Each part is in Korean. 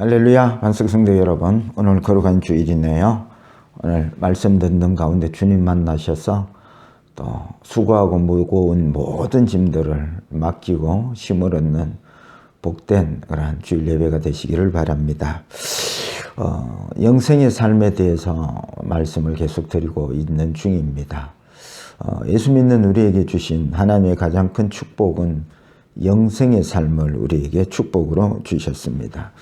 할렐루야. 반석 성도 여러분 오늘 거룩한 주일이네요. 오늘 말씀 듣는 가운데 주님 만나셔서 또 수고하고 무거운 모든 짐들을 맡기고 힘을 얻는 복된 그러한 주일 예배가 되시기를 바랍니다. 어, 영생의 삶에 대해서 말씀을 계속 드리고 있는 중입니다. 어, 예수 믿는 우리에게 주신 하나님의 가장 큰 축복은 영생의 삶을 우리에게 축복으로 주셨습니다.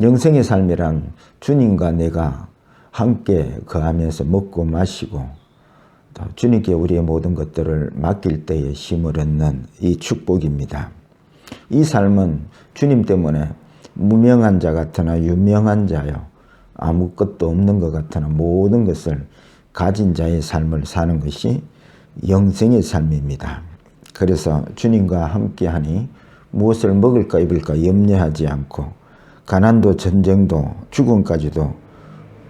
영생의 삶이란 주님과 내가 함께 거하면서 먹고 마시고 또 주님께 우리의 모든 것들을 맡길 때에 힘을 얻는 이 축복입니다. 이 삶은 주님 때문에 무명한 자 같으나 유명한 자요. 아무것도 없는 것 같으나 모든 것을 가진 자의 삶을 사는 것이 영생의 삶입니다. 그래서 주님과 함께하니 무엇을 먹을까 입을까 염려하지 않고 가난도 전쟁도 죽음까지도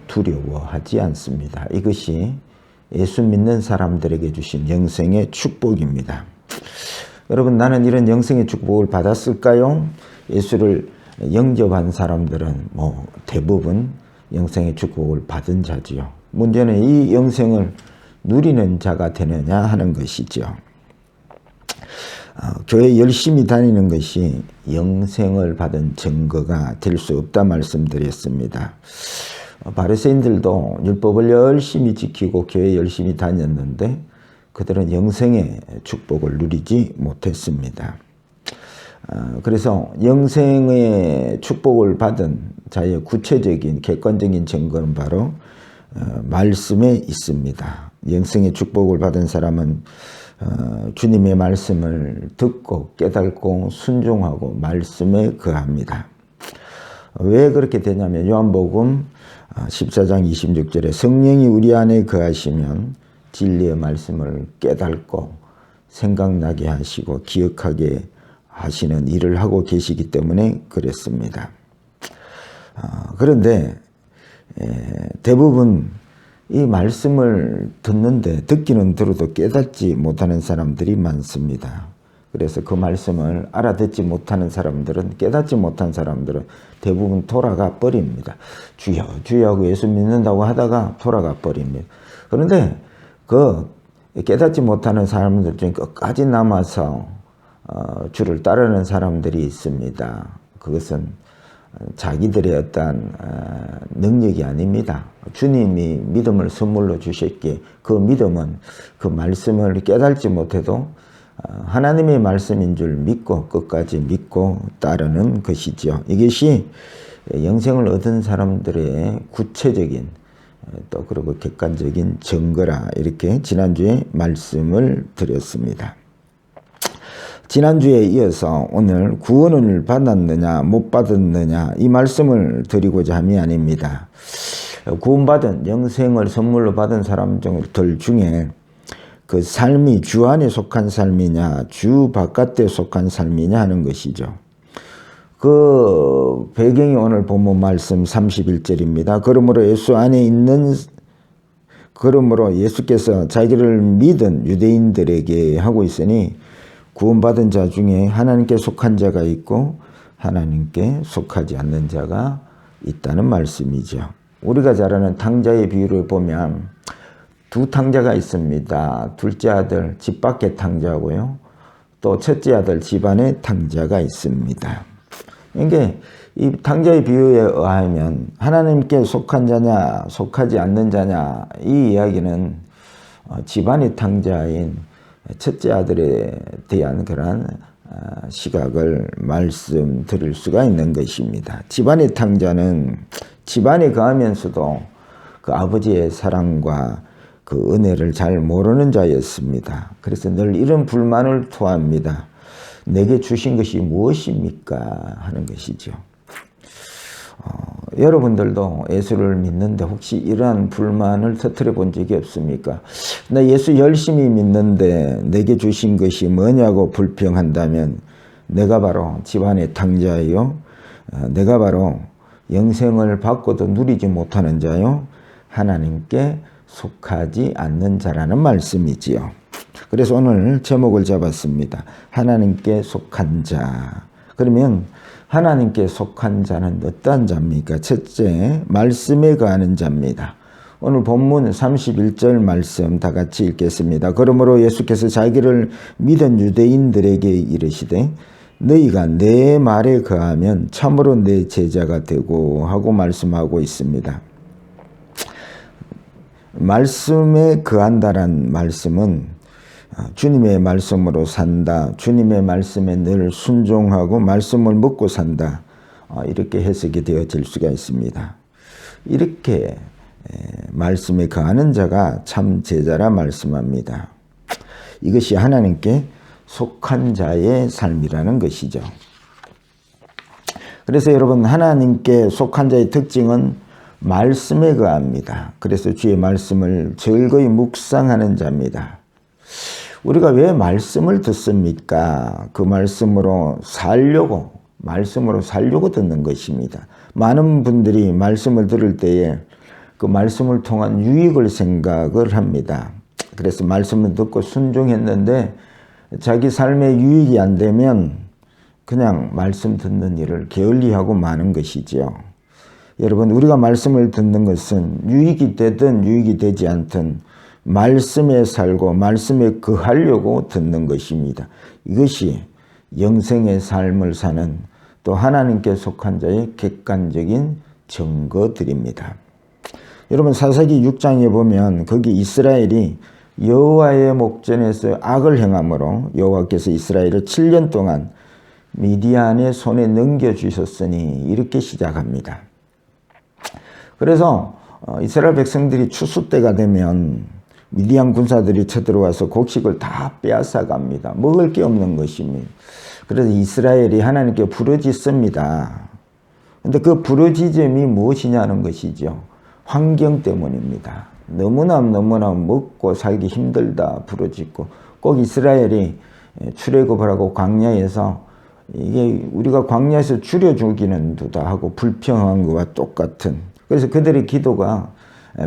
두려워하지 않습니다. 이것이 예수 믿는 사람들에게 주신 영생의 축복입니다. 여러분 나는 이런 영생의 축복을 받았을까요? 예수를 영접한 사람들은 뭐 대부분 영생의 축복을 받은 자지요. 문제는 이 영생을 누리는 자가 되느냐 하는 것이죠. 어, 교회 열심히 다니는 것이 영생을 받은 증거가 될 수 없다 말씀드렸습니다. 어, 바리새인들도 율법을 열심히 지키고 교회 열심히 다녔는데 그들은 영생의 축복을 누리지 못했습니다. 어, 그래서 영생의 축복을 받은 자의 구체적인 객관적인 증거는 바로 말씀에 있습니다. 영생의 축복을 받은 사람은 어, 주님의 말씀을 듣고 깨닫고 순종하고 말씀에 거합니다. 왜 그렇게 되냐면 요한복음 14장 어, 26절에 성령이 우리 안에 거하시면 진리의 말씀을 깨닫고 생각나게 하시고 기억하게 하시는 일을 하고 계시기 때문에 그랬습니다. 어, 그런데 대부분 이 말씀을 듣는데 듣기는 들어도 깨닫지 못하는 사람들이 많습니다. 그래서 그 말씀을 알아듣지 못하는 사람들은 깨닫지 못한 사람들은 대부분 돌아가 버립니다. 주여 주여 하고 예수 믿는다고 하다가 돌아가 버립니다. 그런데 그 깨닫지 못하는 사람들 중에 끝까지 남아서 어, 주를 따르는 사람들이 있습니다. 그것은 자기들의 어떤 어, 능력이 아닙니다. 주님이 믿음을 선물로 주셨기에 그 믿음은 그 말씀을 깨달지 못해도 어, 하나님의 말씀인 줄 믿고 끝까지 믿고 따르는 것이죠. 이것이 영생을 얻은 사람들의 구체적인 어, 또 그리고 객관적인 증거라 이렇게 지난주에 말씀을 드렸습니다. 지난주에 이어서 오늘 구원을 받았느냐 못 받았느냐 이 말씀을 드리고자 함이 아닙니다. 구원받은 영생을 선물로 받은 사람들 중에 그 삶이 주 안에 속한 삶이냐 주 바깥에 속한 삶이냐 하는 것이죠. 그 배경이 오늘 본문 말씀 31절입니다. 그러므로 예수 안에 있는 그러므로 예수께서 자기를 믿은 유대인들에게 하고 있으니 구원받은 자 중에 하나님께 속한 자가 있고 하나님께 속하지 않는 자가 있다는 말씀이죠. 우리가 잘 아는 탕자의 비유를 보면 두 탕자가 있습니다. 둘째 아들 집 밖의 탕자고요. 또 첫째 아들 집안의 탕자가 있습니다. 이게 이 탕자의 비유에 의하면 하나님께 속한 자냐 속하지 않는 자냐 이 이야기는 어, 집안의 탕자인 첫째 아들에 대한 그러한 아, 시각을 말씀드릴 수가 있는 것입니다. 집안의 탕자는 집안에 거하면서도 그 아버지의 사랑과 그 은혜를 잘 모르는 자였습니다. 그래서 늘 이런 불만을 토합니다. 내게 주신 것이 무엇입니까? 하는 것이죠. 어, 여러분들도 예수를 믿는데 혹시 이러한 불만을 터뜨려 본 적이 없습니까? 나 예수 열심히 믿는데 내게 주신 것이 뭐냐고 불평한다면 내가 바로 집안의 탕자요. 어, 내가 바로 영생을 받고도 누리지 못하는 자요. 하나님께 속하지 않는 자라는 말씀이지요. 그래서 오늘 제목을 잡았습니다. 하나님께 속한 자. 그러면 하나님께 속한 자는 어떠한 자입니까? 첫째, 말씀에 거하는 자입니다. 오늘 본문 31절 말씀 다 같이 읽겠습니다. 그러므로 예수께서 자기를 믿은 유대인들에게 이르시되 너희가 내 말에 거하면 참으로 내 제자가 되고 하고 말씀하고 있습니다. 말씀에 거한다란 말씀은 주님의 말씀으로 산다. 주님의 말씀에 늘 순종하고 말씀을 먹고 산다. 이렇게 해석이 되어질 수가 있습니다. 이렇게 말씀에 거하는 자가 참 제자라 말씀합니다. 이것이 하나님께 속한 자의 삶이라는 것이죠. 그래서 여러분 하나님께 속한 자의 특징은 말씀에 거합니다. 그래서 주의 말씀을 즐거이 묵상하는 자입니다. 우리가 왜 말씀을 듣습니까? 그 말씀으로 살려고, 말씀으로 살려고 듣는 것입니다. 많은 분들이 말씀을 들을 때에 그 말씀을 통한 유익을 생각을 합니다. 그래서 말씀을 듣고 순종했는데 자기 삶에 유익이 안 되면 그냥 말씀 듣는 일을 게을리하고 마는 것이지요. 여러분, 우리가 말씀을 듣는 것은 유익이 되든 유익이 되지 않든 말씀에 살고 말씀에 거하려고 듣는 것입니다. 이것이 영생의 삶을 사는 또 하나님께 속한 자의 객관적인 증거들입니다. 여러분 사사기 6장에 보면 거기 이스라엘이 여호와의 목전에서 악을 행함으로 여호와께서 이스라엘을 7년 동안 미디안의 손에 넘겨주셨으니 이렇게 시작합니다. 그래서 어, 이스라엘 백성들이 추수 때가 되면 미디안 군사들이 쳐들어와서 곡식을 다 빼앗아 갑니다. 먹을 게 없는 것입니다. 그래서 이스라엘이 하나님께 부르짖습니다. 근데 그 부르짖음이 무엇이냐는 것이죠. 환경 때문입니다. 너무나 너무나 먹고 살기 힘들다 부르짖고 꼭 이스라엘이 출애굽을 하고 광야에서 이게 우리가 광야에서 줄여 주기는 두다 하고 불평한 것과 똑같은 그래서 그들의 기도가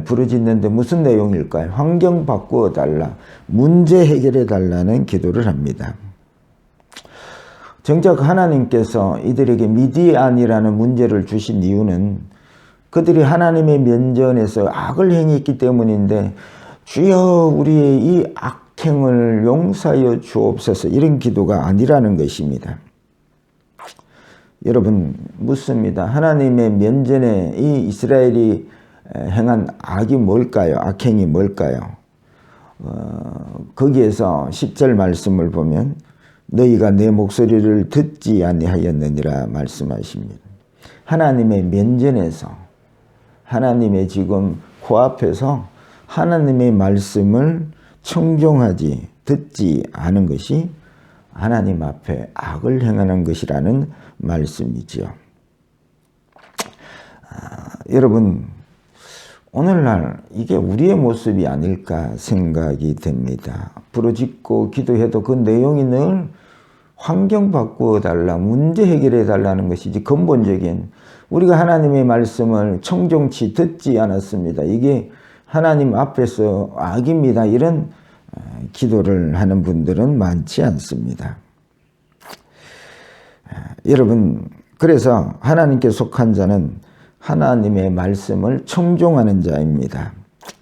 부르짖는데 무슨 내용일까요? 환경 바꾸어 달라 문제 해결해 달라는 기도를 합니다. 정작 하나님께서 이들에게 미디안이라는 문제를 주신 이유는 그들이 하나님의 면전에서 악을 행했기 때문인데 주여 우리의 이 악행을 용서하여 주옵소서 이런 기도가 아니라는 것입니다. 여러분 묻습니다. 하나님의 면전에 이 이스라엘이 행한 악이 뭘까요? 악행이 뭘까요? 어, 거기에서 10절 말씀을 보면 너희가 내 목소리를 듣지 아니하였느니라 말씀하십니다. 하나님의 면전에서 하나님의 지금 코앞에서 하나님의 말씀을 청종하지 듣지 않은 것이 하나님 앞에 악을 행하는 것이라는 말씀이지요. 아, 여러분 오늘날 이게 우리의 모습이 아닐까 생각이 됩니다. 부르짖고 기도해도 그 내용이 늘 환경 바꾸어 달라, 문제 해결해 달라는 것이지 근본적인 우리가 하나님의 말씀을 청정치 듣지 않았습니다. 이게 하나님 앞에서 악입니다. 이런 어, 기도를 하는 분들은 많지 않습니다. 아, 여러분, 그래서 하나님께 속한 자는 하나님의 말씀을 청종하는 자입니다.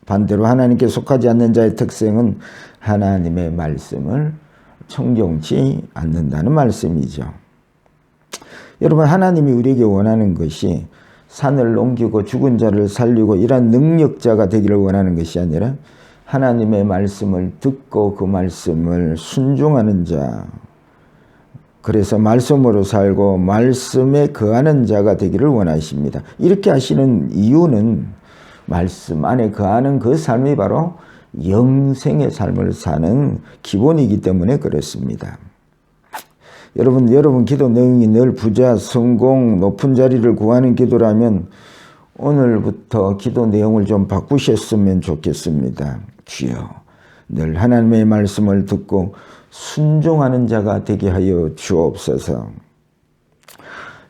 반대로 하나님께 속하지 않는 자의 특성은 하나님의 말씀을 청정치 않는다는 말씀이죠. 여러분 하나님이 우리에게 원하는 것이 산을 옮기고 죽은 자를 살리고 이러한 능력자가 되기를 원하는 것이 아니라 하나님의 말씀을 듣고 그 말씀을 순종하는 자 그래서 말씀으로 살고 말씀에 거하는 자가 되기를 원하십니다. 이렇게 하시는 이유는 말씀 안에 거하는 그 삶이 바로 영생의 삶을 사는 기본이기 때문에 그렇습니다. 여러분, 여러분 기도 내용이 늘 부자, 성공, 높은 자리를 구하는 기도라면 오늘부터 기도 내용을 좀 바꾸셨으면 좋겠습니다. 주여, 늘 하나님의 말씀을 듣고 순종하는 자가 되게 하여 주옵소서.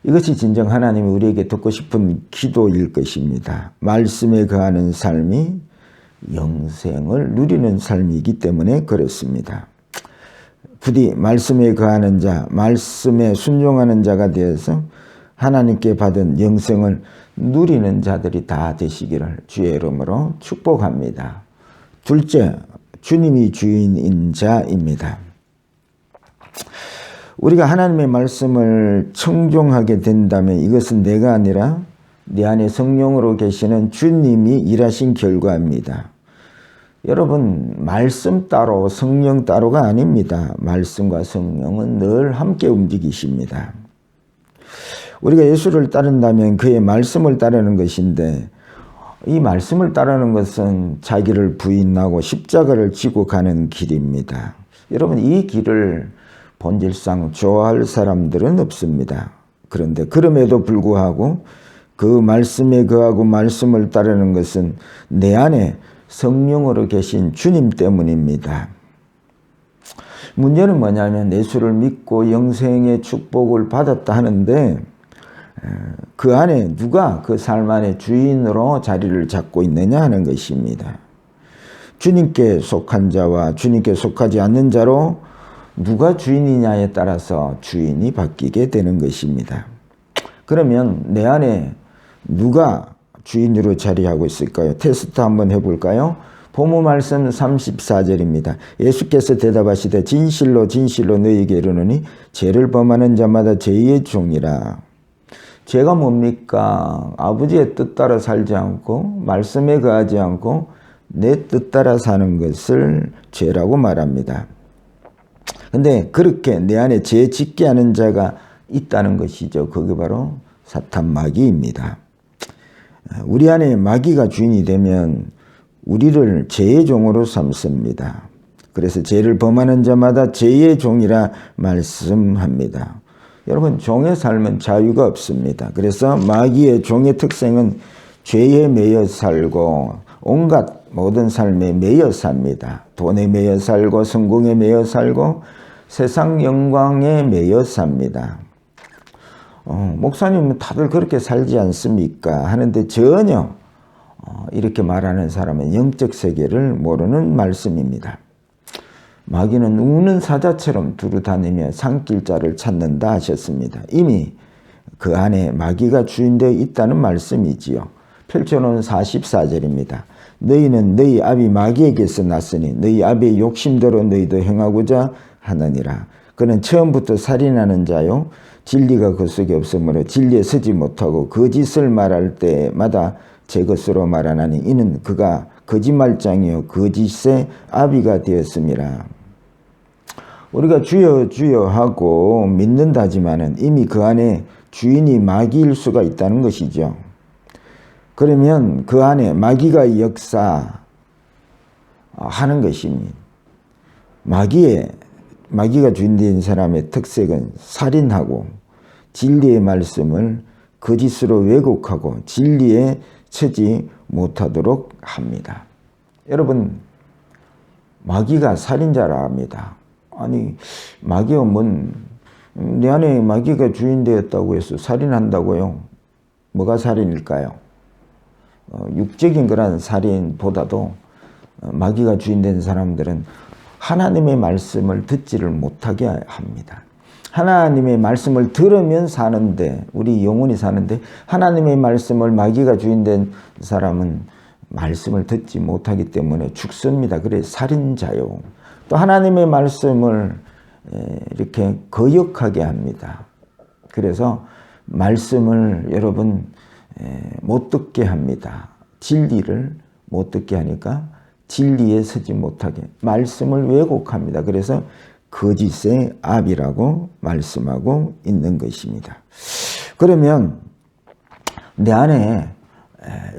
이것이 진정 하나님이 우리에게 듣고 싶은 기도일 것입니다. 말씀에 거하는 삶이 영생을 누리는 삶이기 때문에 그렇습니다. 부디 말씀에 거하는 자, 말씀에 순종하는 자가 되어서 하나님께 받은 영생을 누리는 자들이 다 되시기를 주의 이름으로 축복합니다. 둘째, 주님이 주인인 자입니다. 우리가 하나님의 말씀을 청종하게 된다면 이것은 내가 아니라 내 안에 성령으로 계시는 주님이 일하신 결과입니다. 여러분, 말씀 따로 성령 따로가 아닙니다. 말씀과 성령은 늘 함께 움직이십니다. 우리가 예수를 따른다면 그의 말씀을 따르는 것인데 이 말씀을 따르는 것은 자기를 부인하고 십자가를 지고 가는 길입니다. 여러분 이 길을 본질상 좋아할 사람들은 없습니다. 그런데 그럼에도 불구하고 그 말씀에 거하고 말씀을 따르는 것은 내 안에 성령으로 계신 주님 때문입니다. 문제는 뭐냐면 예수를 믿고 영생의 축복을 받았다 하는데 그 안에 누가 그 삶 안에 주인으로 자리를 잡고 있느냐 하는 것입니다. 주님께 속한 자와 주님께 속하지 않는 자로 누가 주인이냐에 따라서 주인이 바뀌게 되는 것입니다. 그러면 내 안에 누가 주인으로 자리하고 있을까요? 테스트 한번 해볼까요? 보무 말씀 34절입니다. 예수께서 대답하시되 진실로 진실로 너희에게 이르노니 죄를 범하는 자마다 죄의 종이라. 죄가 뭡니까? 아버지의 뜻 따라 살지 않고 말씀에 거하지 않고 내 뜻 따라 사는 것을 죄라고 말합니다. 근데 그렇게 내 안에 죄 짓게 하는 자가 있다는 것이죠. 그게 바로 사탄 마귀입니다. 우리 안에 마귀가 주인이 되면 우리를 죄의 종으로 삼습니다. 그래서 죄를 범하는 자마다 죄의 종이라 말씀합니다. 여러분 종의 삶은 자유가 없습니다. 그래서 마귀의 종의 특성은 죄에 매여 살고 온갖 모든 삶에 매여 삽니다. 돈에 매여 살고 성공에 매여 살고 세상 영광에 매여 삽니다. 어, 목사님 다들 그렇게 살지 않습니까? 하는데 전혀 어, 이렇게 말하는 사람은 영적 세계를 모르는 말씀입니다. 마귀는 우는 사자처럼 두루 다니며 산길자를 찾는다 하셨습니다. 이미 그 안에 마귀가 주인되어 있다는 말씀이지요. 펼쳐놓은 44절입니다. 너희는 너희 아비 마귀에게서 났으니 너희 아비의 욕심대로 너희도 행하고자 하느니라. 그는 처음부터 살인하는 자요. 진리가 그 속에 없으므로 진리에 서지 못하고 거짓을 말할 때마다 제 것으로 말하나니 이는 그가 거짓말장이요 거짓의 아비가 되었습니다. 우리가 주여 주여 하고 믿는다지만은 이미 그 안에 주인이 마귀일 수가 있다는 것이죠. 그러면 그 안에 마귀가 역사 하는 것입니다. 마귀의 마귀가 주인된 사람의 특색은 살인하고 진리의 말씀을 거짓으로 왜곡하고 진리에 서지 못하도록 합니다. 여러분 마귀가 살인자라 합니다. 아니 마귀가 뭔내 안에 마귀가 주인되었다고 해서 살인한다고요? 뭐가 살인일까요? 어, 육적인 그런 살인보다도 어, 마귀가 주인된 사람들은 하나님의 말씀을 듣지를 못하게 합니다. 하나님의 말씀을 들으면 사는데 우리 영혼이 사는데 하나님의 말씀을 마귀가 주인된 사람은 말씀을 듣지 못하기 때문에 죽습니다. 그래 살인자요. 또 하나님의 말씀을 이렇게 거역하게 합니다. 그래서 말씀을 여러분 못 듣게 합니다. 진리를 못 듣게 하니까 진리에 서지 못하게 말씀을 왜곡합니다. 그래서 거짓의 압이라고 말씀하고 있는 것입니다. 그러면 내 안에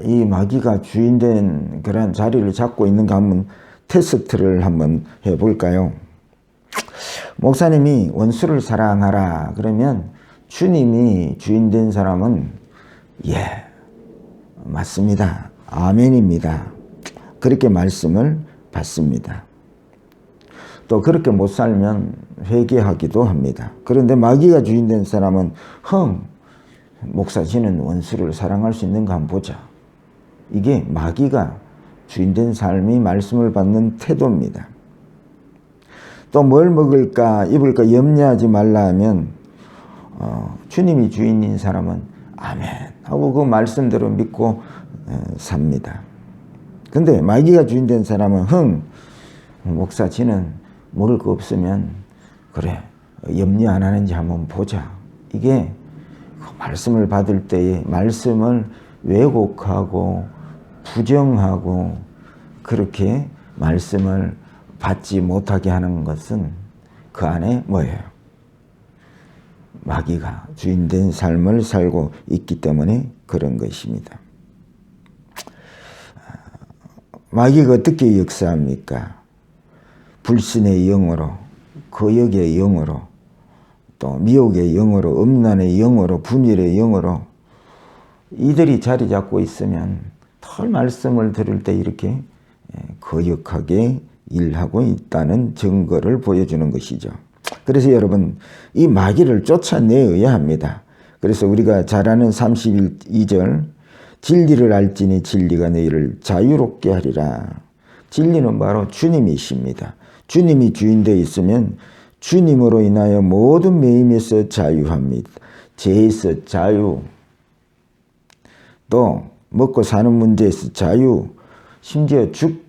이 마귀가 주인된 그런 자리를 잡고 있는가 한번 테스트를 한번 해볼까요? 목사님이 원수를 사랑하라 그러면 주님이 주인된 사람은 예 맞습니다. 아멘입니다. 그렇게 말씀을 받습니다. 또 그렇게 못 살면 회개하기도 합니다. 그런데 마귀가 주인된 사람은 흥 목사지는 원수를 사랑할 수 있는가 한번 보자. 이게 마귀가 주인된 삶이 말씀을 받는 태도입니다. 또 뭘 먹을까 입을까 염려하지 말라 하면 어, 주님이 주인인 사람은 아멘 하고 그 말씀대로 믿고 어, 삽니다. 근데 마귀가 주인 된 사람은 흥 목사 지는 먹을 거 없으면 그래 염려 안 하는지 한번 보자. 이게 그 말씀을 받을 때에 말씀을 왜곡하고 부정하고 그렇게 말씀을 받지 못하게 하는 것은 그 안에 뭐예요? 마귀가 주인된 삶을 살고 있기 때문에 그런 것입니다. 마귀가 어떻게 역사합니까? 불신의 영으로, 거역의 영으로, 또 미혹의 영으로, 음란의 영으로, 분열의 영으로 이들이 자리 잡고 있으면 털 말씀을 들을 때 이렇게 거역하게 일하고 있다는 증거를 보여주는 것이죠. 그래서 여러분 이 마귀를 쫓아내어야 합니다. 그래서 우리가 잘 아는 32절 진리를 알지니 진리가 너희를 자유롭게 하리라. 진리는 바로 주님이십니다. 주님이 주인되어 있으면 주님으로 인하여 모든 매임에서 자유합니다. 죄에서 자유, 또 먹고 사는 문제에서 자유, 심지어 죽,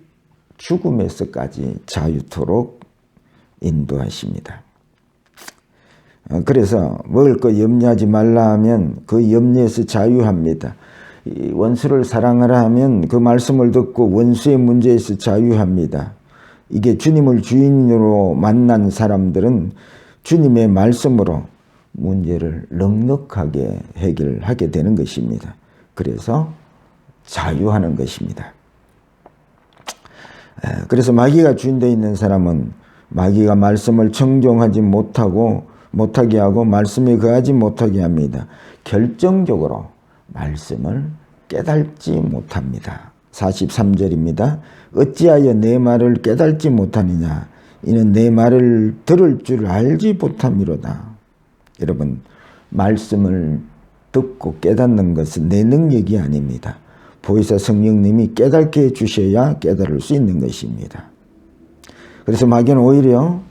죽음에서까지 자유토록 인도하십니다. 어, 그래서 먹을 거 염려하지 말라 하면 그 염려에서 자유합니다. 원수를 사랑하라 하면 그 말씀을 듣고 원수의 문제에서 자유합니다. 이게 주님을 주인으로 만난 사람들은 주님의 말씀으로 문제를 넉넉하게 해결하게 되는 것입니다. 그래서 자유하는 것입니다. 그래서 마귀가 주인되어 있는 사람은 마귀가 말씀을 청종하지 못하고 못하게 하고 말씀에 거하지 못하게 합니다. 결정적으로 말씀을 깨달지 못합니다. 43절입니다. 어찌하여 내 말을 깨달지 못하느냐 이는 내 말을 들을 줄 알지 못함이로다. 여러분 말씀을 듣고 깨닫는 것은 내 능력이 아닙니다. 보이사 성령님이 깨닫게 해주셔야 깨달을 수 있는 것입니다. 그래서 마귀는 오히려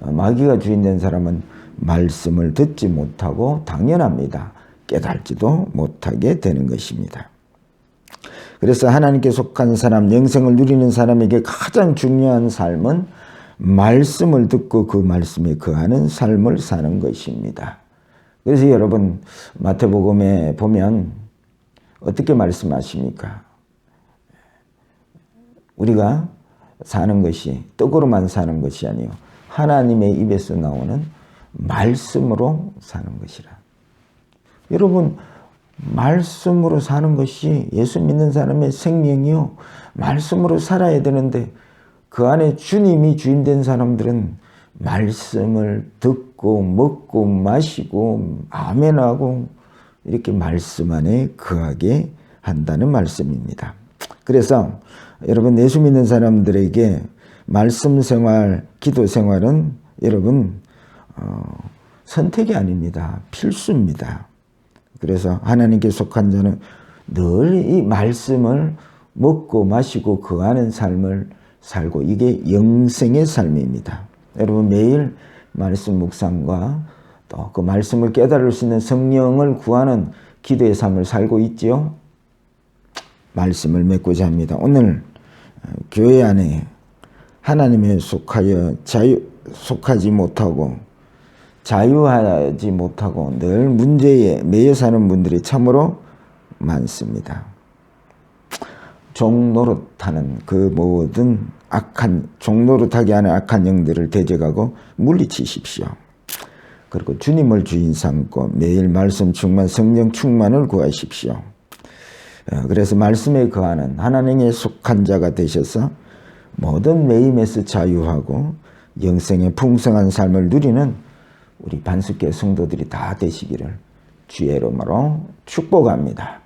마귀가 주인된 사람은 말씀을 듣지 못하고 당연합니다. 깨달지도 못하게 되는 것입니다. 그래서 하나님께 속한 사람, 영생을 누리는 사람에게 가장 중요한 삶은 말씀을 듣고 그 말씀에 거하는 삶을 사는 것입니다. 그래서 여러분 마태복음에 보면 어떻게 말씀하십니까? 우리가 사는 것이 떡으로만 사는 것이 아니요 하나님의 입에서 나오는 말씀으로 사는 것이라. 여러분 말씀으로 사는 것이 예수 믿는 사람의 생명이요 말씀으로 살아야 되는데 그 안에 주님이 주인 된 사람들은 말씀을 듣고 먹고 마시고 아멘하고 이렇게 말씀 안에 거하게 한다는 말씀입니다. 그래서 여러분 예수 믿는 사람들에게 말씀 생활, 기도 생활은 여러분 어, 선택이 아닙니다. 필수입니다. 그래서 하나님께 속한 자는 늘 이 말씀을 먹고 마시고 거하는 삶을 살고 이게 영생의 삶입니다. 여러분 매일 말씀 묵상과 또 그 말씀을 깨달을 수 있는 성령을 구하는 기도의 삶을 살고 있지요. 말씀을 맺고자 합니다. 오늘 어, 교회 안에 하나님에 속하여 자유 속하지 못하고 자유하지 못하고 늘 문제에 매여 사는 분들이 참으로 많습니다. 종노릇하는 그 모든 악한 종노릇하게 하는 악한 영들을 대적하고 물리치십시오. 그리고 주님을 주인 삼고 매일 말씀 충만 성령 충만을 구하십시오. 어, 그래서 말씀에 거하는 하나님의 속한 자가 되셔서 모든 매임에서 자유하고 영생의 풍성한 삶을 누리는 우리 반숙계 성도들이 다 되시기를 주의 이름으로 축복합니다.